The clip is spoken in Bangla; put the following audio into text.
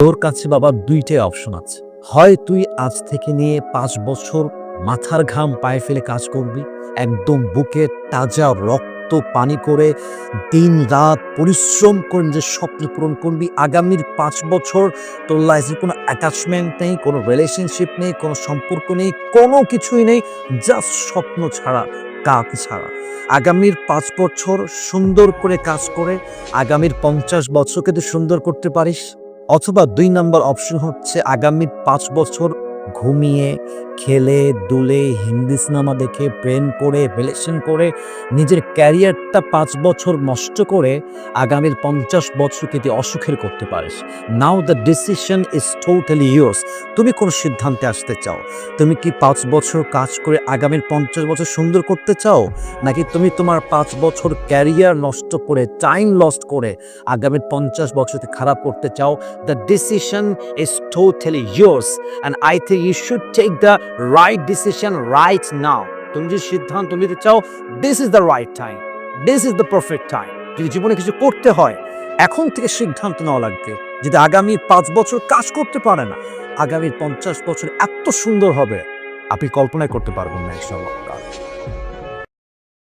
তোর কাছে বাবা দুইটাই অপশন আছে। হয় তুই আজ থেকে নিয়ে পাঁচ বছর মাথার ঘাম পায়ে ফেলে কাজ করবি, একদম বুকে তাজা রক্ত পানি করে দিন রাত পরিশ্রম করে নিজের স্বপ্ন পূরণ করবি, আগামীর পাঁচ বছর তোর লাইফে কোনো অ্যাটাচমেন্ট নেই, কোনো রিলেশনশিপ নেই, কোনো সম্পর্ক নেই, কোনো কিছুই নেই জাস্ট স্বপ্ন ছাড়া, কাজ ছাড়া। আগামীর পাঁচ বছর সুন্দর করে কাজ করে, আগামীর পঞ্চাশ বছরকে তুই সুন্দর করতে পারিস অথবা দুই নম্বর অপশন হচ্ছে আগামী পাঁচ বছর ঘুমিয়ে খেলে, দুলে, হিন্দি সিনেমা দেখে, প্রেম করে রিলেশন করে, নিজের ক্যারিয়ারটা পাঁচ বছর নষ্ট করে আগামীর পঞ্চাশ বছরকে তুই অসুখের করতে পারিস? Now the decision is totally yours তুমি কোন সিদ্ধান্তে আসতে চাও? তুমি কি পাঁচ বছর কাজ করে আগামীর পঞ্চাশ বছর সুন্দর করতে চাও? নাকি তুমি তোমার পাঁচ বছর ক্যারিয়ার নষ্ট করে টাইম লস্ট করে আগামীর পঞ্চাশ বছরকে খারাপ করতে চাও the decision is totally yours. And I think you should take the right decision right now তুমি যে সিদ্ধান্ত নিতে চাও this is the right time this is the perfect time যদি জীবনে কিছু করতে হয়, এখন থেকে সিদ্ধান্ত নেওয়া লাগবে। যদি আগামী পাঁচ বছর কাজ করতে পারে না, আগামী পঞ্চাশ বছর এত সুন্দর হবে, আপনি কল্পনাই করতে পারবেন না সব